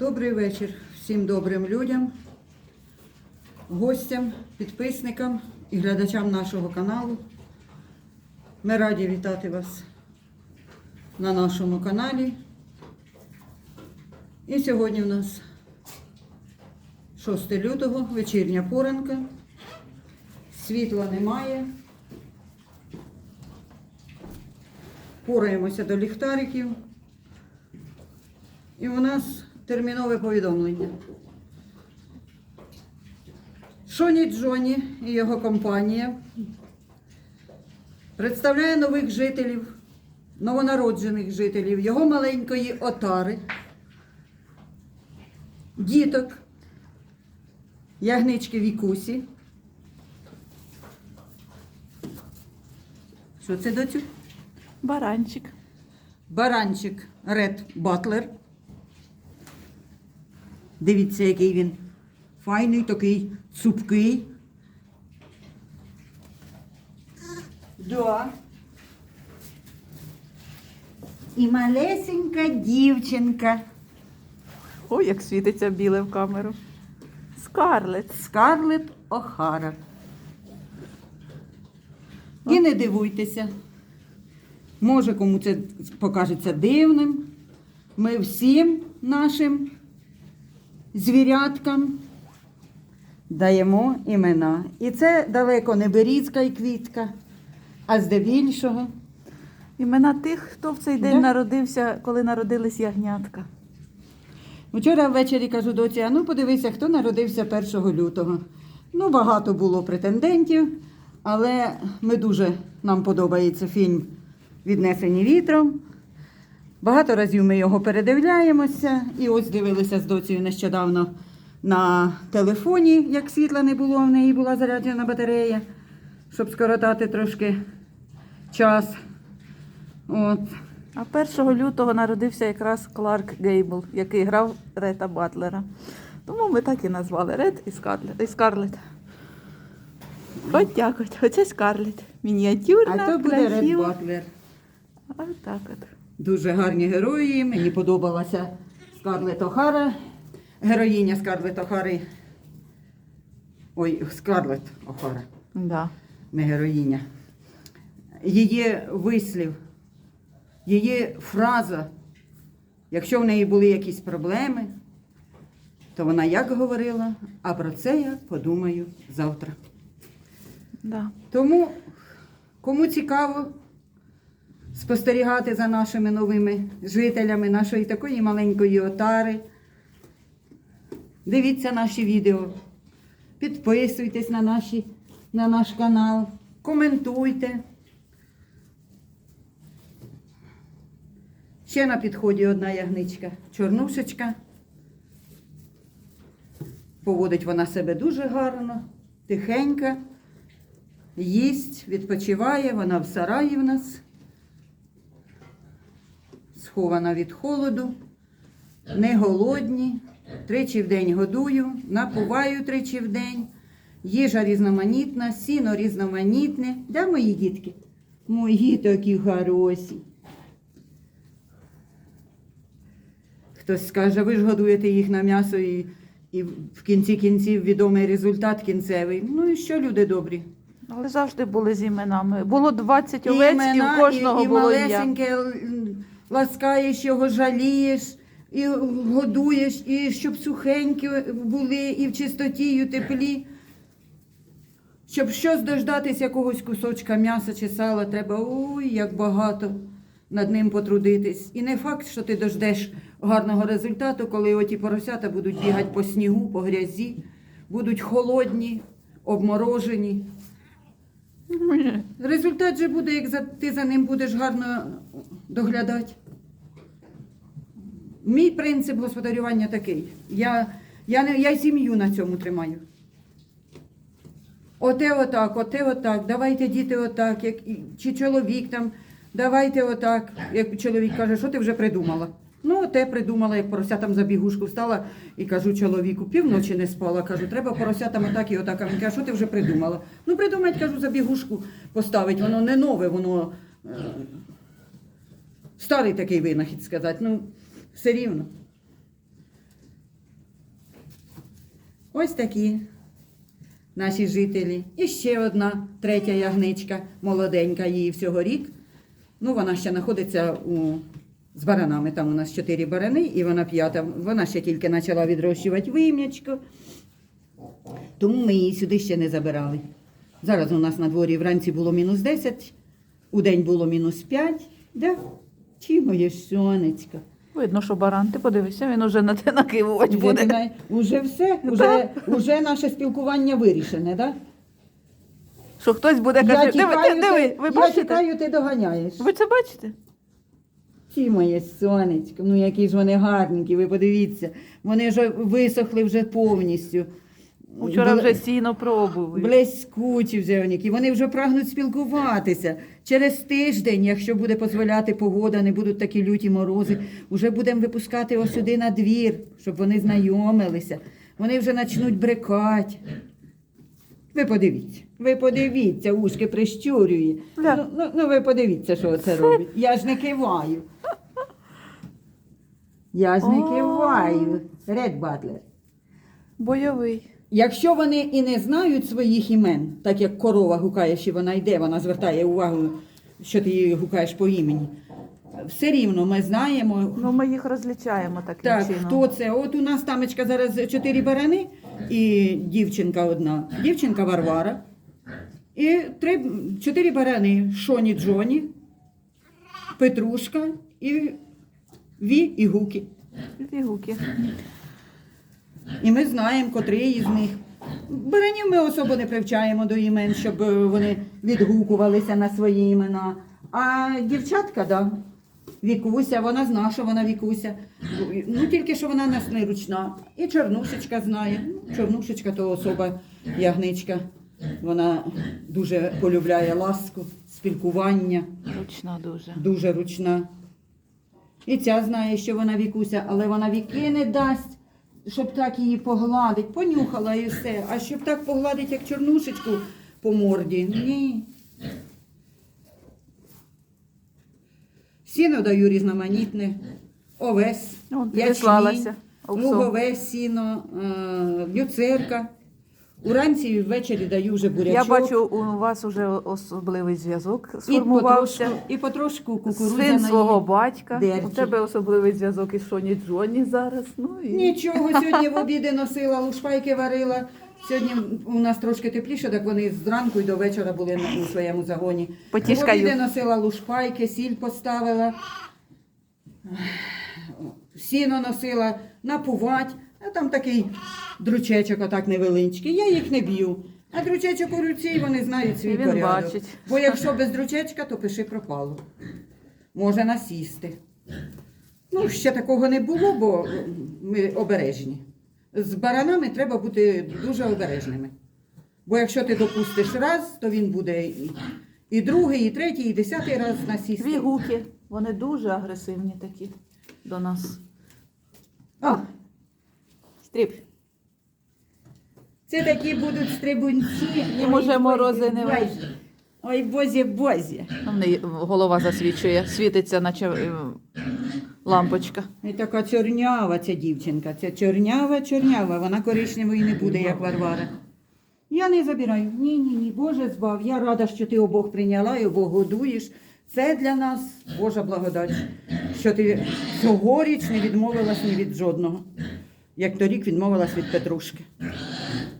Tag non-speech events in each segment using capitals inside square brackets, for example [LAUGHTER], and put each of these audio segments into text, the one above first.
Добрий вечір всім добрим людям, гостям, підписникам і глядачам нашого каналу. Ми раді вітати вас на нашому каналі. І сьогодні у нас 6 лютого, вечірня поранка. Світла немає. Пораємося до ліхтариків. І у нас термінове повідомлення. Шоні Джоні і його компанія представляє нових жителів, новонароджених жителів його маленької отари, діток, ягнички Вікусі. Що це доцю? Баранчик. Баранчик Ред Батлер. Дивіться, який він файний, такий цупкий. Да. І малесенька дівчинка. Ой, як світиться біле в камеру. Скарлет. Скарлет Охара. І не дивуйтеся. Може, кому це покажеться дивним. Ми всім нашим звіряткам даємо імена. І це далеко не берізка і квітка, а здебільшого. Імена тих, хто в цей день Да. народився, коли народились ягнятка. Вчора ввечері кажу доці, а ну подивися, хто народився 1 лютого. Ну, багато було претендентів, але ми дуже нам подобається фільм Віднесені вітром. Багато разів ми його передивляємося. І ось дивилися з доцією нещодавно на телефоні, як світла не було, в неї була заряджена батарея, щоб скоротати трошки час. От. А 1 лютого народився якраз Кларк Гейбл, який грав Рета Батлера. Тому ми так і назвали Ред і Скарлет. От так от. Оце Скарлет. Мініатюрна, А то буде Ред. Батлер. От так от. Дуже гарні герої. Мені подобалася Скарлет Охара. Героїня Скарлет Охари. Ой, Скарлет Охара, Да. не героїня. Її вислів, її фраза. Якщо в неї були якісь проблеми, то вона як говорила, а про це я подумаю завтра. Да. Тому, кому цікаво спостерігати за нашими новими жителями нашої такої маленької отари, дивіться наші відео, підписуйтесь на, наші, на наш канал, коментуйте. Ще на підході одна ягничка, чорнушечка. Поводить вона себе дуже гарно, тихенька їсть, відпочиває, вона в сараї в нас, схована від холоду, не голодні, тричі в день годую, напуваю тричі в день, їжа різноманітна, сіно різноманітне. Де мої дітки? Мої такі хороші. Хтось скаже, ви ж годуєте їх на м'ясо і, і в кінці кінців відомий результат кінцевий. Ну і що, люди добрі? Але завжди були з іменами. Було 20 овець, і, у кожного і, і було ім'я. малесеньке ласкаєш його, жалієш, і годуєш, і щоб сухенькі були, і в чистоті, і в теплі. Щоб щось дождатись якогось кусочка м'яса чи сала, треба ой, як багато над ним потрудитись. І не факт, що ти дождеш гарного результату, коли оті поросята будуть бігати по снігу, по грязі, будуть холодні, обморожені. Результат же буде, як ти за ним будеш гарно доглядати. Мій принцип господарювання такий. Я, я, не, я сім'ю на цьому тримаю. Оте отак, оте отак, давайте діти отак, як, чи чоловік там, давайте отак. Як чоловік каже, що ти вже придумала? Ну, оте придумала, як поросятам за бігушку встала і кажу чоловіку, півночі не спала. Кажу, треба поросятам отак і отак. А він каже, що ти вже придумала? Ну, придумать, кажу, за бігушку поставить. Воно не нове, воно е, старий такий винахід сказати. Ну, все рівно. Ось такі наші жителі. І ще одна третя ягничка, молоденька, їй всього рік. Ну, вона ще знаходиться у, з баранами. Там у нас чотири барани, і вона п'ята. Вона ще тільки почала відрощувати вим'ячко. Тому ми її сюди ще не забирали. Зараз у нас на дворі вранці було мінус 10, у день було мінус 5. Да? Чи моє сонечко? Видно, що баран. Ти подивися, він уже на те накивувати Вже буде. ти на- уже все, уже, уже наше спілкування вирішене, да? Що хтось буде Я каже, диви, тікаю, диви, ти, ви я бачите? тікаю, ти доганяєш. Ви це бачите? Ті моє сонечко, ну які ж вони гарненькі, ви подивіться. Вони ж висохли вже повністю. Вчора вже сіно пробували. Блискучі вже які. вони вже прагнуть спілкуватися. Через тиждень, якщо буде дозволяти погода, не будуть такі люті морози, вже будемо випускати ось сюди на двір, щоб вони знайомилися. Вони вже почнуть брекати. Ви подивіться, ви подивіться, ушки прищурює. Ля. Ну, ну, ну ви подивіться, що це робить. Я ж не киваю. Я ж не киваю. Ред Батлер. Бойовий. Якщо вони і не знають своїх імен, так як корова гукаєш і вона йде, вона звертає увагу, що ти її гукаєш по імені. Все рівно ми знаємо, Ну, ми їх розлічаємо таким так, чином. хто це. От у нас тамечка зараз чотири барани і дівчинка одна. Дівчинка Варвара. І три, чотири барани Шоні Джоні, Петрушка і Ві і Гуки. Дві гуки. І ми знаємо, котрий із них. Баранів ми особо не привчаємо до імен, щоб е, вони відгукувалися на свої імена. А дівчатка, да, Вікуся, вона знає, що вона Вікуся. Ну тільки що вона нас не ручна. І Чорнушечка знає. Ну, Чорнушечка то особа ягничка. Вона дуже полюбляє ласку, спілкування Ручна дуже. дуже ручна. І ця знає, що вона вікуся, але вона віки не дасть, щоб так її погладить. Понюхала і все. А щоб так погладить, як чорнушечку по морді. Ні. Сіно даю різноманітне, овес, Вон, ячмінь, лугове сіно, е, люцерка. Уранці і ввечері даю вже бурячок. Я бачу, у вас уже особливий зв'язок сформувався. і потрошку кукурудзяної. Син свого батька. дерті. У тебе особливий зв'язок із Шоні Джоні зараз. Ну, і... Нічого, сьогодні в обіди носила, лушпайки варила. Сьогодні у нас трошки тепліше, так вони зранку і до вечора були у своєму загоні. Потішкаю. В обіди носила лушпайки, сіль поставила, сіно носила, напувать. А там такий дручечок отак невеличкий. Я їх не б'ю. А дручечок у руці, і вони знають свій він порядок. бачить. Бо якщо без дручечка, то пиши пропало. Може насісти. Ну, ще такого не було, бо ми обережні. З баранами треба бути дуже обережними. Бо якщо ти допустиш раз, то він буде і, і другий, і третій, і десятий раз насісти. Дві гуки. Вони дуже агресивні такі до нас. О, Стріп. це такі будуть стрибунці. Їм уже морози не важні. Ой, бозі, бозі. В неї голова засвічує, світиться, наче е, лампочка. І така чорнява ця дівчинка. Ця чорнява, чорнява. Вона коричневої не буде, як Варвара. Я не забираю. Ні, ні, ні. Боже збав. Я рада, що ти обох прийняла і обох годуєш. Це для нас Божа благодать, що ти цьогоріч не відмовилась ні від жодного. Як торік відмовилась від Петрушки.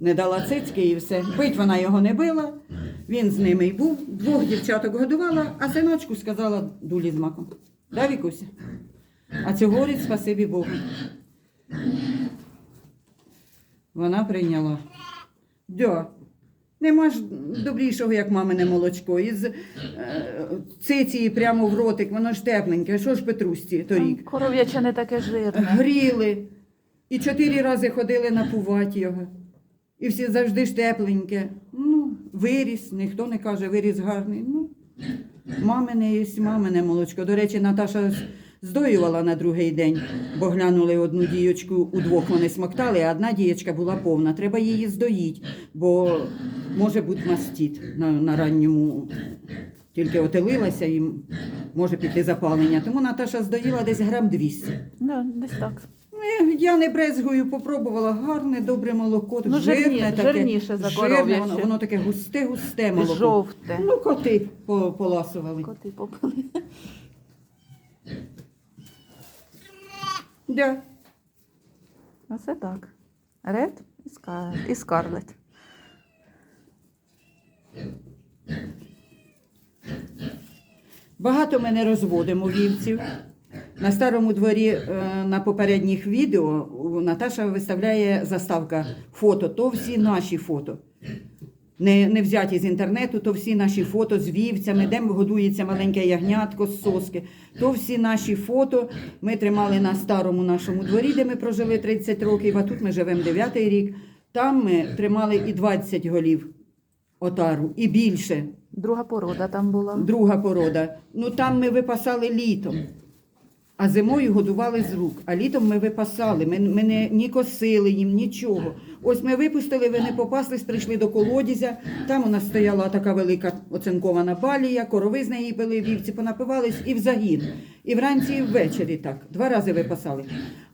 Не дала цицьки і все. Бить вона його не била. Він з ними й був. Двох дівчаток годувала, а синочку сказала дулі з маком. Да, Вікуся? А цьогоріч спасибі Богу. Вона прийняла. Да. Нема ж добрішого, як мамине молочко. Із е, циці прямо в ротик, воно ж тепленьке. Що ж Петрусті торік? Коров'яче не таке жирне. Гріли. І чотири рази ходили напувати його. І всі завжди ж тепленьке. Ну, виріс, ніхто не каже, виріс гарний. Ну, мамине є мамине молочко. До речі, Наташа здоювала на другий день, бо глянули одну дієчку, удвох вони смоктали, а одна дієчка була повна. Треба її здоїть, бо може бути мастіт на, на ранньому. Тільки отелилася і може піти запалення. Тому Наташа здоїла десь грам 200. Да, десь так. Ну, Я не брезгую, попробувала гарне, добре молоко. Ну, жирне жирні- таке, жирніше за жирне, коров'яче. воно, воно таке густе, густе молоко. Жовте. Ну, коти по- поласували. Коти попили. Да. Оце так. Ред і Скар... і Скарлет. Багато ми не розводимо вівців. На старому дворі е, на попередніх відео Наташа виставляє заставка фото, то всі наші фото. Не, не взяті з інтернету, то всі наші фото з вівцями, де годується маленьке ягнятко з соски. То всі наші фото ми тримали на старому нашому дворі, де ми прожили 30 років, а тут ми живемо 9 рік. Там ми тримали і 20 голів отару, і більше. Друга порода там була. Друга порода. Ну там ми випасали літом, а зимою годували з рук. А літом ми випасали. Ми, ми не ні косили їм, нічого. Ось ми випустили, вони попаслись, прийшли до колодязя. Там у нас стояла така велика оцинкована балія, корови з неї пили, вівці понапивались і в загін. І вранці, і ввечері так. Два рази випасали.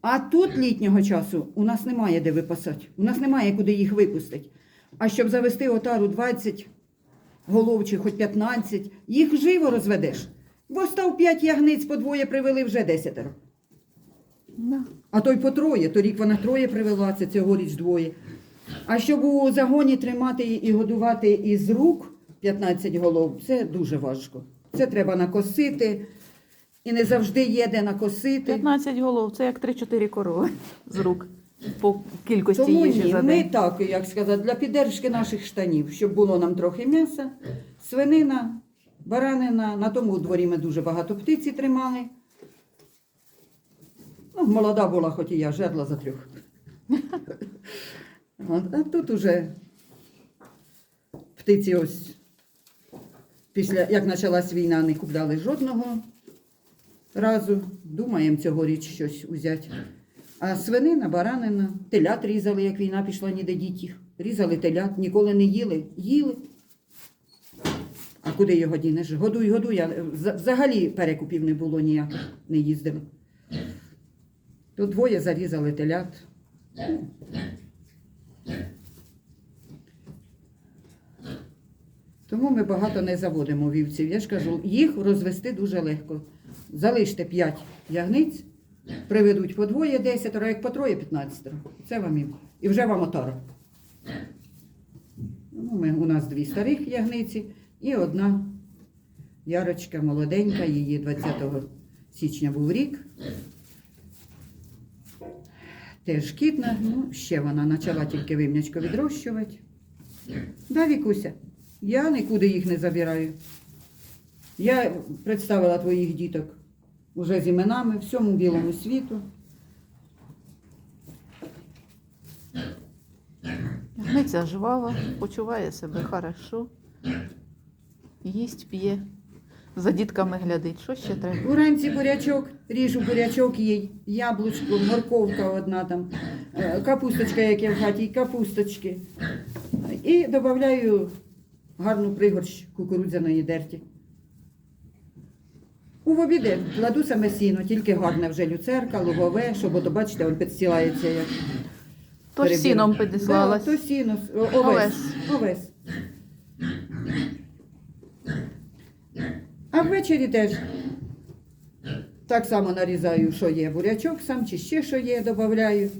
А тут літнього часу у нас немає де випасати. У нас немає куди їх випустити. А щоб завести отару 20 голов чи хоч 15, їх живо розведеш. Бо став 5 ягниць, по двоє привели вже десятеро. Да. А то й по троє, торік вона троє привела, це цьогоріч двоє. А щоб у загоні тримати і годувати із рук 15 голов, це дуже важко. Це треба накосити, і не завжди є де накосити. 15 голов це як 3-4 корови з рук. По кількості Тому їжі ні, за ми так, як сказати, для піддержки наших штанів, щоб було нам трохи м'яса, свинина, баранина. На тому дворі ми дуже багато птиці тримали. Ну, молода була, хоч і я, жерла за трьох. [LAUGHS] От, А тут уже птиці ось після як почалась війна, не купляли жодного разу. Думаємо цьогоріч щось узяти. А свинина, баранина, телят різали, як війна пішла, ніде діть їх. Різали телят, ніколи не їли. Їли. А куди його дінеш? Годуй, годуй. а вза- Взагалі перекупів не було ніяких, не їздили. То двоє зарізали телят. Тому ми багато не заводимо вівців. Я ж кажу, їх розвести дуже легко. Залиште 5 ягниць, приведуть по двоє десятеро, як по троє 15. Це вам і, і вже вам отара. Ну, ми, у нас дві старих ягниці і одна ярочка молоденька, її 20 січня був рік. Теж кітна, ну, ще вона почала тільки вимнячко відрощувати. Да, Вікуся, я нікуди їх не забираю. Я представила твоїх діток уже з іменами всьому білому світу. Ягниця жвава, почуває себе хорошо. Їсть, п'є. За дітками глядить. Що ще треба? Уранці бурячок, ріжу бурячок їй, яблучко, морковка одна там, е, капусточка, як є в хаті, і капусточки. І додаю гарну пригорщ кукурудзяної дерті. У обіди кладу саме сіно, тільки гарне вже люцерка, лугове, щоб ото, бачите, він підстілається як. Тож перебір. сіном Да, то сіно, о- овес. Овес. овес. А ввечері теж так само нарізаю, що є бурячок сам, чи ще що є, додаю.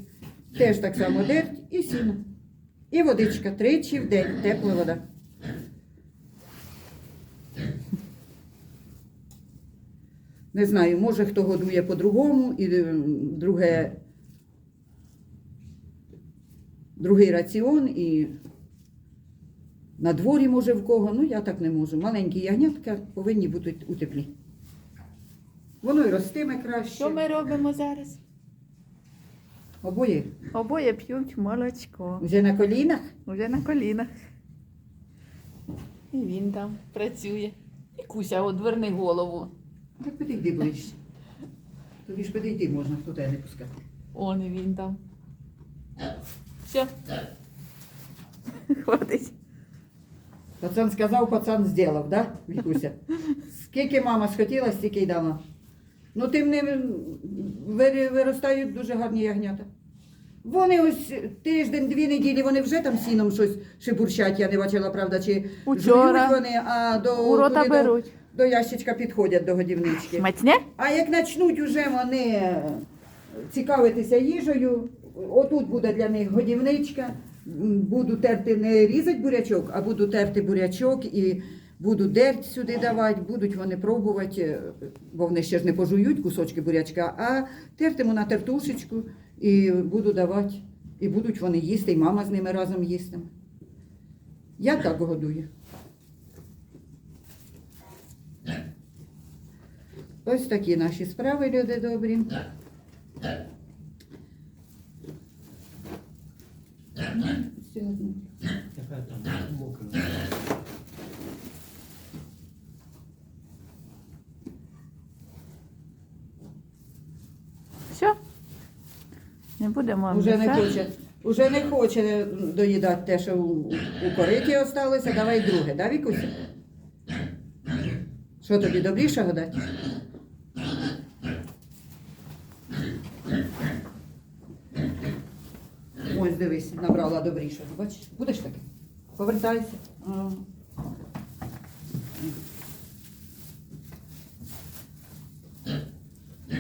Теж так само дерть і сіно. І водичка тричі в день, тепла вода. Не знаю, може хто годує по-другому, і е, друге, другий раціон, і на дворі може в кого. Ну, я так не можу. Маленькі ягнятка повинні бути у теплі. Воно і ростиме краще. Що ми робимо зараз? Обоє Обоє п'ють молочко. вже на колінах. Уже на колінах. І він там працює. І Куся, одверни голову. Так підійди ближче. Тобі ж підійти можна, хто тебе не пускати. Он і він там. Все. Хватить. Пацан сказав, пацан зробив, да, Вікуся? Скільки мама схотіла, стільки й дала. Ну, тим не виростають дуже гарні ягнята. Вони ось тиждень, дві неділі, вони вже там сіном щось шибурчать, я не бачила, правда, чи жують вони, а до, туди беруть. До, до ящичка підходять до годівнички. Смачне? А як почнуть уже вони цікавитися їжею, отут буде для них годівничка, буду терти не різати бурячок, а буду терти бурячок і буду дерть сюди давати, будуть вони пробувати, е, бо вони ще ж не пожують кусочки бурячка, а тертиму на тертушечку і буду давати. І будуть вони їсти, і мама з ними разом їстиме. Я так годую. Ось такі наші справи, люди добрі. Сьогодні. Яка там мокра. Все? Не будемо Уже не хоче, уже не хоче доїдати те, що у, у кориті осталося. Давай друге, да, Вікуся? Що тобі добрішого дати? Ось дивись, набрала добрішого. Бачиш, будеш таке? Повертайся.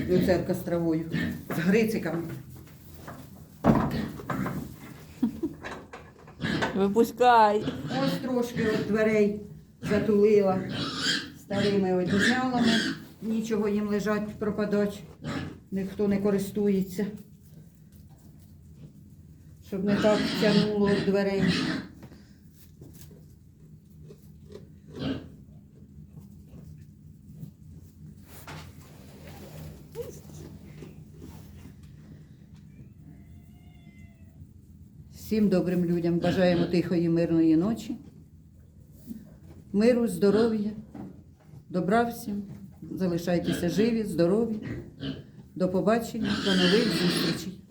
Люцерка з травою, з грициками. Випускай. Ось трошки от дверей затулила старими одіялами. Нічого їм лежать, пропадать, ніхто не користується. Щоб не так тягнуло дверей. Всім добрим людям бажаємо тихої, мирної ночі, миру, здоров'я, добра всім. Залишайтеся живі, здорові. До побачення, до нових зустрічей.